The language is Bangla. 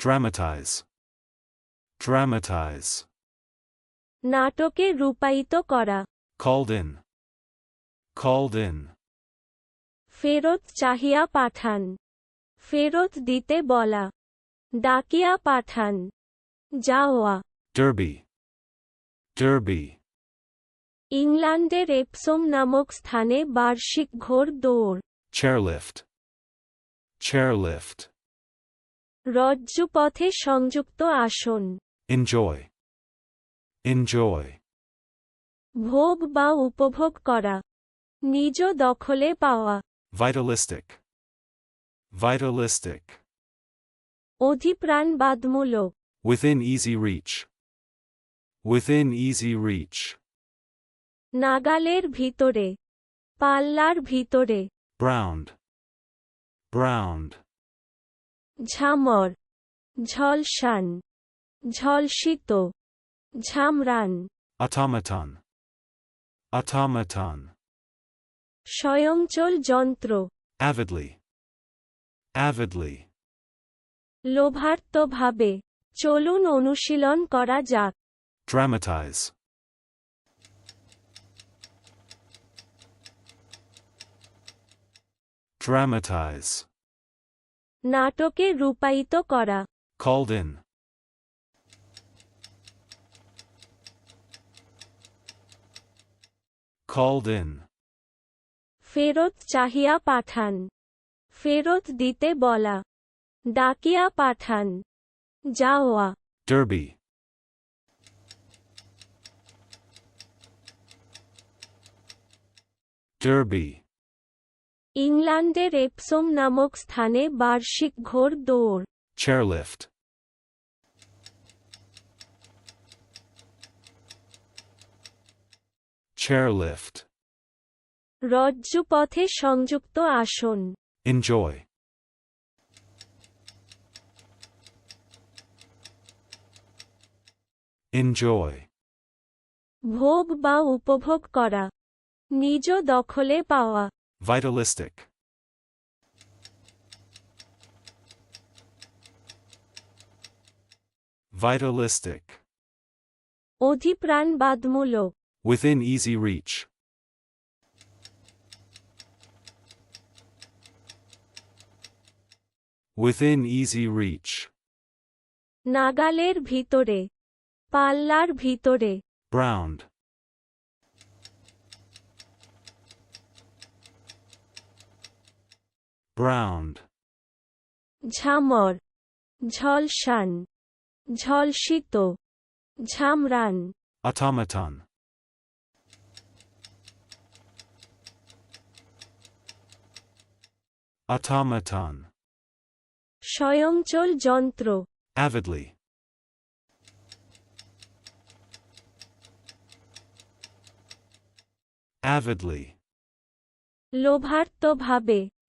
Dramatize. Dramatize. নাটকে রূপায়িত করা Called in. Called in. ফেরত চাহিয়া পাঠান ফেরত দিতে বলা ডাকিয়া পাঠান যাওয়া Derby. Derby. ইংল্যান্ডের এপসোম নামক স্থানে বার্ষিক ঘোর দৌড় Chairlift. Chairlift. রজ্জু পথে সংযুক্ত আসন। এনজয় এনজয় ভোগ বা উপভোগ করা। নিজ দখলে পাওয়া। ভাইটালিস্টিক ভাইটালিস্টিক অধিপ্রাণ বাদমূল within easy reach within easy reach নাগালের ভিতরে। পাল্লার ভিতরে। ব্রাউন্ড ব্রাউন্ড ঝামর ঝলসান ঝলসিত ঝামরান অথামথান অথামথান স্বয়ংচল যন্ত্র অ্যাভেদলি অ্যাভেদলি লোভার্থভাবে চলুন অনুশীলন করা যাক। Dramatize Dramatize. নাটকে রূপায়িত করা Called in. Called in. ফেরত চাহিয়া পাঠান ফেরত দিতে বলা ডাকিয়া পাঠান যাওয়া Derby. Derby. ইংল্যান্ডের এপসোম নামক স্থানে বার্ষিক ঘোর দৌড় Chairlift. Chairlift. রজ্জুপথে সংযুক্ত আসন Enjoy. Enjoy. ভোগ বা উপভোগ করা নিজ দখলে পাওয়া Vitalistic. Vitalistic. অধিপ্রাণবাদমূলক Within easy reach. Within easy reach. নাগালের ভিতরে পাল্লার ভিতরে Browned. Browned. ঝামর ঝলসান ঝলসিত ঝামরান Automaton. Automaton. স্বয়ংচল যন্ত্র Avidly. Avidly. লোভার্তভাবে